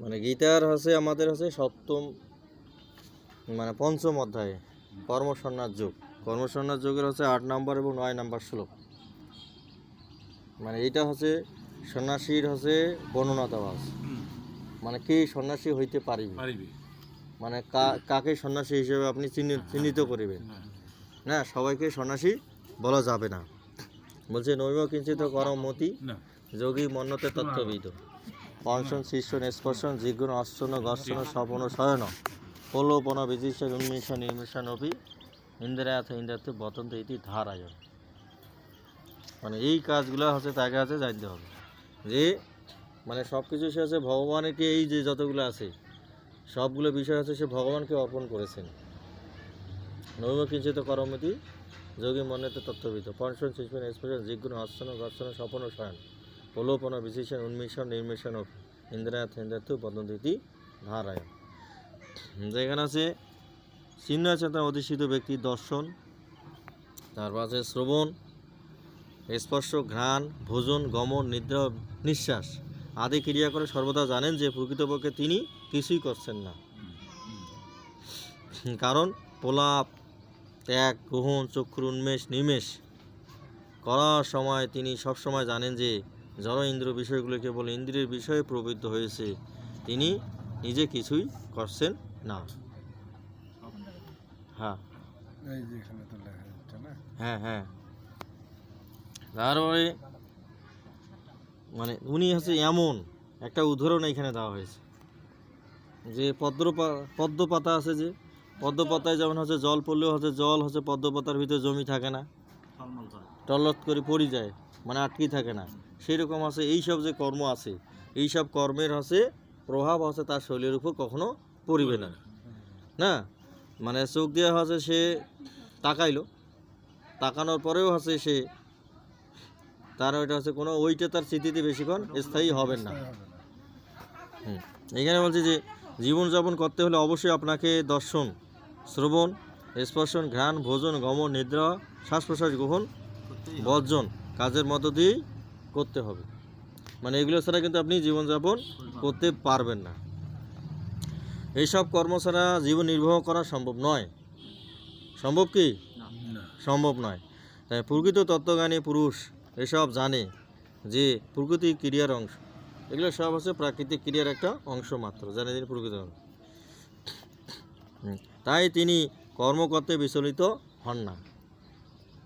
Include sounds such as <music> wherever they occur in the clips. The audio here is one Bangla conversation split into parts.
মানে গীতার হচ্ছে আমাদের হচ্ছে সপ্তম মানে পঞ্চম অধ্যায়ে কর্মসন্ন্যাস যুগ। কর্মসন্ন্যাস যুগের হচ্ছে আট নম্বর এবং নয় নম্বর শ্লোক। মানে এইটা হচ্ছে সন্ন্যাসীর হচ্ছে বর্ণনা দেওয়া আছে। মানে কে সন্ন্যাসী হইতে পারিবে? মানে কাকে সন্ন্যাসী হিসেবে আপনি চিহ্নি- চিহ্নিত করিবেন? না সবাইকে সন্ন্যাসী বলা যাবে না। বলছে নৈব কিঞ্চিত করমতি না। যোগী মন্যতে তত্ত্ববিদ। পঞ্চন শিষ্যন স্পর্শন জিগুণ অশ্বন গর্ষণ স্বপন শয়ন প্রলোপন বিজিষ্ট উন্মিষ নির্মিষণ অপি ইন্দ্রায়াথ ইন্দ্রাতে বতন্ত, ইতি, ধারায়। মানে এই কাজগুলো হচ্ছে তাকে আছে জানতে হবে। যে মানে সব কিছু সে হচ্ছে ভগবানকে, এই যে যতগুলো আছে, সবগুলো বিষয় হচ্ছে সে ভগবানকে অর্পণ করেছেন। নৈব কিঞ্চিত করমতি যোগী মনেতে তত্ত্ববিদ পঞ্চম শিষ্যন স্পর্শন জিগুণ অশ্বন গর্ষণ স্বপন শয়ন প্রলোপন বিশেষণ, উন্মিষণ, নির্মিষণ ইন্দ্রায়াথ ইন্দ্রাতু বদন্তি ধারায় যেখানে আছে চিহ্ন চেতনা অধিষ্ঠিত ব্যক্তি দর্শন তারপর আছে শ্রবণ, স্পর্শ, ঘ্রাণ, ভোজন, গমন, নিদ্রা, নিঃশ্বাস আদি ক্রিয়া করে সর্বদা জানেন যে প্রকৃতপক্ষে তিনি কিছুই করছেন না। কারণ প্রলাপ, ত্যাগ, গ্রহণ, চক্ষুর উন্মেষ, নিমেষ করার সময় তিনি সবসময় জানেন যে জড় ইন্দ্র বিষয়গুলো কেবল ইন্দ্রিয়ের বিষয়ে প্রবৃত্ত হয়েছে। তিনি নিজে কিছুই করছেন না। হ্যাঁ। এই যে এখানে তো লেখা যাচ্ছে না? হ্যাঁ হ্যাঁ। তারপরে মানে উনি হচ্ছে এমন একটা উদাহরণ এখানে দেওয়া হয়েছে। যে পদ্ম পদ্ম পাতা আছে যে পদ্ম পাতায় যেমন হচ্ছে জল পড়লেও হচ্ছে জল হচ্ছে পদ্ম পাতার ভিতরে জমি থাকে না। টলত করে পড়ে যায় মানে আটকে থাকে না। সেই রকম আছে এই সব যে কর্ম আছে এই সব কর্মের হচ্ছে প্রভাব আছে তার শরীরের উপর কখনো পড়বে না। না? মানে চোখ দিয়ে হচ্ছে সে তাকাইলো, তাকানোর পরেও হচ্ছে সে তার ওইটা হচ্ছে কোনো ওইটা তার স্মৃতিতে বেশিক্ষণ স্থায়ী হবেন না। হুম। এখানে বলছি যে, জীবনযাপন করতে হলে অবশ্যই আপনাকে দর্শন, শ্রবণ, স্পর্শন, ঘ্রাণ, ভোজন, গমন, নিদ্রা শ্বাস প্রশ্বাস গ্রহণ, বর্জন, কাজের মধ্য দিয়েই করতে হবে। মানে এগুলো ছাড়া কিন্তু আপনি জীবনযাপন করতে পারবেন না। এইসব কর্ম ছাড়া জীবন নির্বাহ করা সম্ভব নয়। সম্ভব কি? সম্ভব নয়। তাই প্রকৃত তত্ত্বজ্ঞানী পুরুষ এসব জানে যে প্রকৃতি ক্রিয়ার অংশ। এগুলো সব হচ্ছে প্রাকৃতিক ক্রিয়ার একটা অংশ মাত্র জানে তিনি প্রকৃত অংশ। তাই তিনি কর্ম করতে বিচলিত হন না।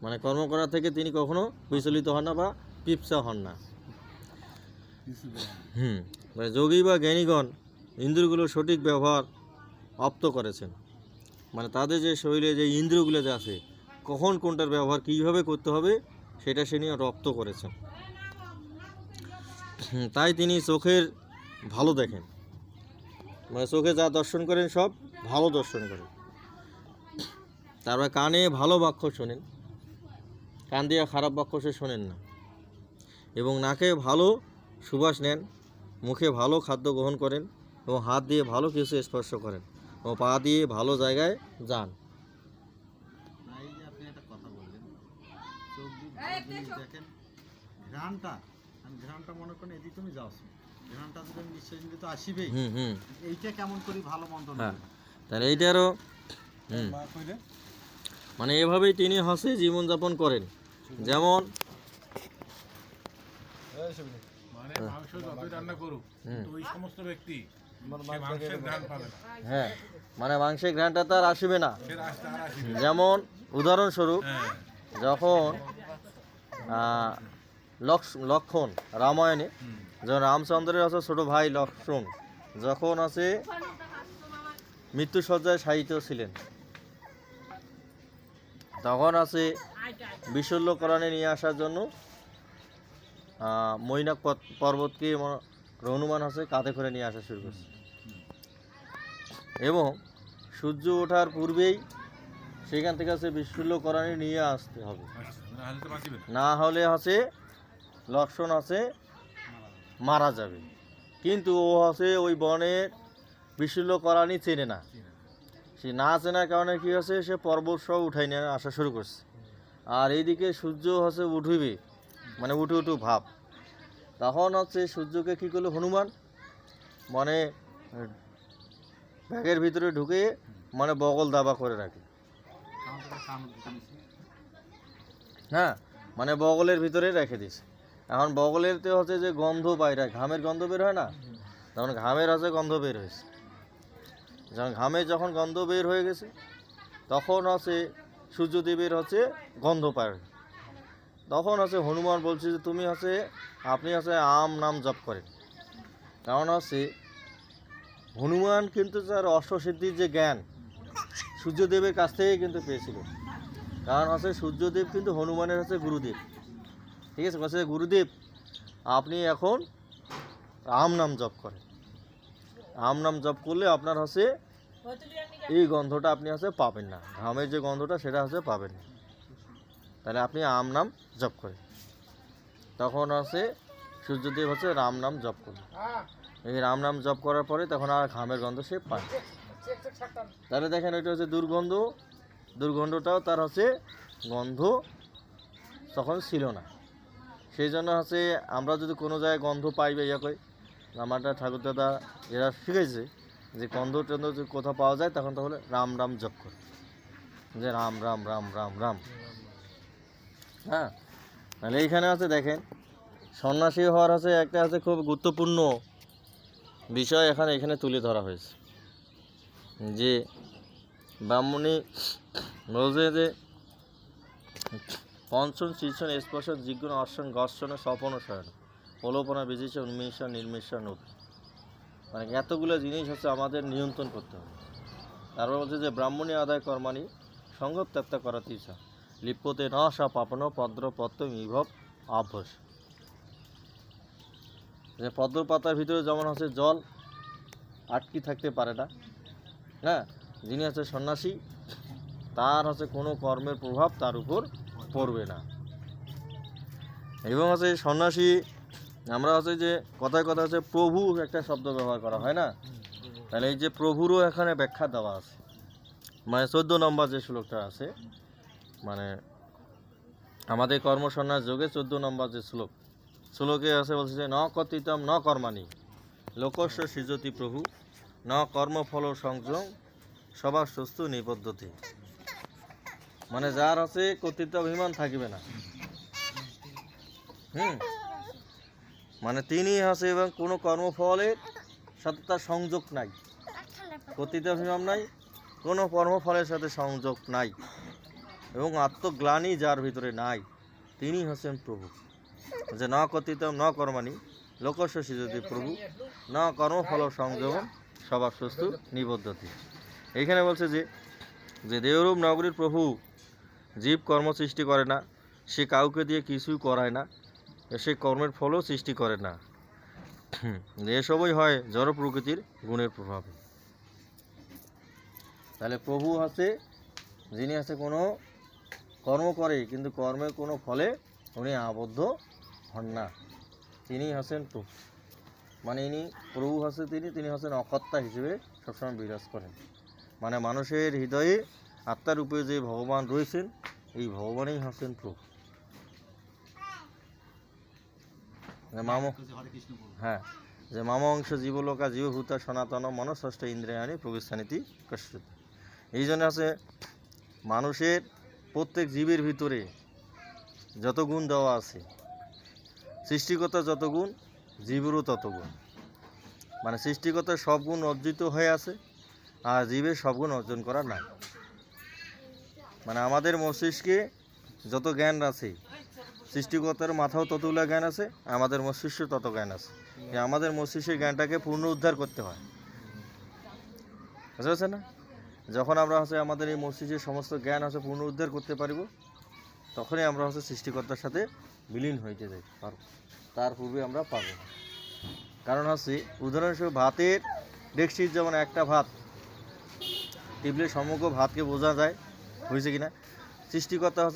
মানে কর্ম করা থেকে তিনি কখনো বিচলিত হন না বা পিপসা হন না। হুম মানে যোগী বা জ্ঞানীগণ ইন্দ্রগুলোর সঠিক ব্যবহার অপ্ত করেছেন। মানে তাদের যে শরীরে যে ইন্দ্রগুলো যে আছে কখন কোনটার ব্যবহার কীভাবে করতে হবে সেটা সে নিয়ে রপ্ত করেছেন। তাই তিনি চোখের ভালো দেখেন। মানে চোখে যা দর্শন করেন সব ভালো দর্শন করেন। তারপরে কানে ভালো বাক্য শোনেন। কান দিয়ে খারাপ বাক্য সে শোনেন না। এবং নাকে ভালো সুবাস নেন মুখে ভালো খাদ্য গ্রহণ করেন এবং হাত দিয়ে ভালো কিছু স্পর্শ করেন ও পা দিয়ে ভালো জায়গায় যান। ঘ্রাণটা আমি ঘ্রাণটা মনে করেন এদিকে তুমি যাও ঘ্রাণটা যদি আমি তো আসিবেই। এইটা কেমন করি ভালো মন্দ হ্যাঁ তাহলে এইটারও হুম। মানে এভাবেই তিনি হসে জীবনযাপন করেন। যেমন মানে মাংস যতই রান্না করুক ওই সমস্ত ব্যক্তি মাংসের ঘ্রাণ পাবে না। হ্যাঁ মানে মাংসের ঘ্রাণটা তার আসবে না। যেমন উদাহরণস্বরূপ হ্যাঁ। যখন লক্ষণ রামায়ণে। যখন রামচন্দ্রের আছে ছোট ভাই লক্ষ্মণ যখন আছে মৃত্যুসজ্জায় শায়িত ছিলেন তখন আছে বিশল্যকরণে নিয়ে আসার জন্য মৈনাক পর্বতকে হনুমান আছে কাঁধে করে নিয়ে আসা শুরু করছে। এবং সূর্য ওঠার পূর্বেই সেখান থেকে আছে বিশল্যকরণে নিয়ে আসতে হবে। না হলে হচ্ছে লক্ষণ আছে মারা যাবে। কিন্তু ও হচ্ছে ওই বনের বিশুল্য করানি চেনে না। সে না চেনার কারণে কি হচ্ছে, সে পর্বত সব উঠাই নিয়ে আসা শুরু করছে। আর এইদিকে সূর্য হচ্ছে উঠবে মানে উঠু উঠু ভাব। তখন হচ্ছে সূর্যকে কি করল হনুমান? মানে ব্যাগের ভিতরে ঢুকে মানে বগল দাবা করে রাখে। হ্যাঁ মানে বগলের ভিতরে রেখে দিছে এখন বগলেরতে হচ্ছে যে গন্ধ বাইরে, ঘামের গন্ধ বের হয় না? তখন ঘামের হচ্ছে গন্ধ বের হয়েছে। যখন ঘামে যখন গন্ধ বের হয়ে গেছে, তখন হচ্ছে সূর্যদেবের হচ্ছে গন্ধ পায়। তখন আছে হনুমান বলছে যে, তুমি হচ্ছে, আপনি হচ্ছে আম নাম জপ করেন। কারণ হচ্ছে, হনুমান কিন্তু তার অষ্টসিদ্ধির যে জ্ঞান, সূর্যদেবের কাছ থেকেই কিন্তু পেয়েছিল। কারণ হচ্ছে, সূর্যদেব কিন্তু হনুমানের হচ্ছে গুরুদেব। ঠিক আছে? বলছে, গুরুদেব, আপনি এখন রাম নাম জপ করেন। রাম নাম জপ করলে আপনার হচ্ছে, এই গন্ধটা আপনি হচ্ছে পাবেন না। ঘামের যে গন্ধটা, সেটা হচ্ছে পাবেন না। তাহলে আপনি আম নাম জপ করেন। তখন হচ্ছে সূর্যদেব হচ্ছে রাম নাম জপ করলেন এই রাম নাম জপ করার পরে তখন আর ঘামের গন্ধ সে পায় তাহলে দেখেন এটা হচ্ছে দুর্গন্ধ। দুর্গন্ধটাও তার হচ্ছে গন্ধ তখন ছিল না। সেই জন্য হচ্ছে আমরা যদি কোনো জায়গায় গন্ধ পাই বা ইয়া করি আমারটা ঠাকুর দাদা এরা শিখেছে যে গন্ধ টন্ধ যদি কোথাও পাওয়া যায়, তখন তাহলে রাম রাম জপ করে যে রাম রাম রাম রাম রাম। হ্যাঁ। তাহলে এইখানে আছে দেখেন, সন্ন্যাসী হওয়ার আছে একটা আছে খুব গুরুত্বপূর্ণ বিষয় এখানে এখানে তুলে ধরা হয়েছে। যে ব্রাহ্মণী বলছে যে পঞ্চম শীর্ষণ স্পর্শ জিজ্ঞন অর্শন গর্ষণ, স্বপন, শয়ন, প্রলোপনা বিজিষ উন্মেষ নির্মেষ নূপ মানে এতগুলো জিনিস হচ্ছে আমাদের নিয়ন্ত্রণ করতে হবে। তারপর বলছে যে ব্রাহ্মণী আদায় কর্মাণী সঙ্গ ত্যাক্তা করাতে ইচ্ছা। লিপ্যতে ন সা পাপন পদ্র পত্র বিভব অভ্যাস যে পদ্ম পাতার ভিতরে যেমন হচ্ছে জল, আটকি থাকতে পারে না। হ্যাঁ যিনি হচ্ছে সন্ন্যাসী, তার হচ্ছে কোনো কর্মের প্রভাব তার উপর পড়বে না। এবং হচ্ছে সন্ন্যাসী, আমরা হচ্ছে যে কথায় কথা হচ্ছে প্রভু একটা শব্দ ব্যবহার করা হয় না? তাহলে এই যে প্রভুরও এখানে ব্যাখ্যা দেওয়া আছে। মানে চোদ্দ নম্বর যে শ্লোকটা আছে মানে আমাদের কর্মসন্ন্যাস যোগে চোদ্দ নম্বর যে শ্লোক শ্লোকে আছে বলছে যে ন কর্তৃতম ন কর্মাণি লোকস্য সৃজতি প্রভু ন কর্মফল সংযম সবার সুস্থ নিবদ্ধতি। মানে যার আছে কর্তৃত্ব অভিমান থাকিবে না। হুম। মানে তিনি আছে এবং কোনো কর্মফলের সাথে তার সংযোগ নাই। কর্তৃত্ব অভিমান নাই কোনো কর্মফলের সাথে সংযোগ নাই। এবং আত্মগ্লানি যার ভিতরে নাই, তিনি হচ্ছেন প্রভু। যে ন কর্তৃত্ব ন কর্মাণি লোকস্য যদি প্রভু, ন কর্মফল সংযম সবার সুস্থ নিবদ্ধতি এইখানে বলছে যে যে দেবরূপ নগরীর প্রভু জীব কর্ম সৃষ্টি করে না, সে কাউকে দিয়ে কিছুই করায় না, সে কর্মের ফলও সৃষ্টি করে না। <clears throat> এসবই হয় জড় প্রকৃতির গুণের প্রভাবে। তাহলে প্রভু আছে যিনি আছে কোনো কর্ম করে, কিন্তু কর্মের কোনো ফলে উনি আবদ্ধ হন না। তিনি হচ্ছেন প্রভু মানে ইনি প্রভু হচ্ছে তিনি তিনি হচ্ছেন অকর্তা হিসেবে সবসময় বিরাজ করেন। মানে মানুষের হৃদয়ে আত্মার রূপে যে ভগবান রয়েছেন, এই ভগবানই হচ্ছেন প্রভু। মাম হ্যাঁ যে মাম অংশ জীবলোকা জীবভূতা সনাতন মনষষ্ঠ ইন্দ্রিয়ানি প্রবেশানীতি কষ্ট এই জন্য আছে মানুষের প্রত্যেক জীবের ভিতরে যত গুণ দেওয়া আছে, সৃষ্টিকর্তা যত গুণ, জীবেরও তত গুণ। মানে সৃষ্টিকর্তার সব গুণ অর্জিত হয়ে আছে, আর জীবের সব গুণ অর্জন করা নাই। মানে আমাদের মস্তিষ্কে যত জ্ঞান আছে, সৃষ্টিকর্তার মাথাও ততগুলো জ্ঞান আছে, আমাদের মস্তিষ্কে তত জ্ঞান আছে। আমাদের মস্তিষ্কের জ্ঞানটাকে পূর্ণ উদ্ধার করতে হয়। বুঝতে পারছেন না? যখন আমরা হচ্ছে আমাদের এই মস্তিষ্কের সমস্ত জ্ঞান হচ্ছে পুনরুদ্ধার করতে পারব, তখনই আমরা হচ্ছে সৃষ্টিকর্তার সাথে বিলীন হইতে যাই, পারব। তার পূর্বে আমরা পাব কারণ হচ্ছে, উদাহরণস্বরূপ ভাতের ডেক্সির যেমন একটা ভাত, টিপলে সমগ্র ভাতকে বোঝা যায় হয়েছে কিনা? সৃষ্টিকর্তা হচ্ছে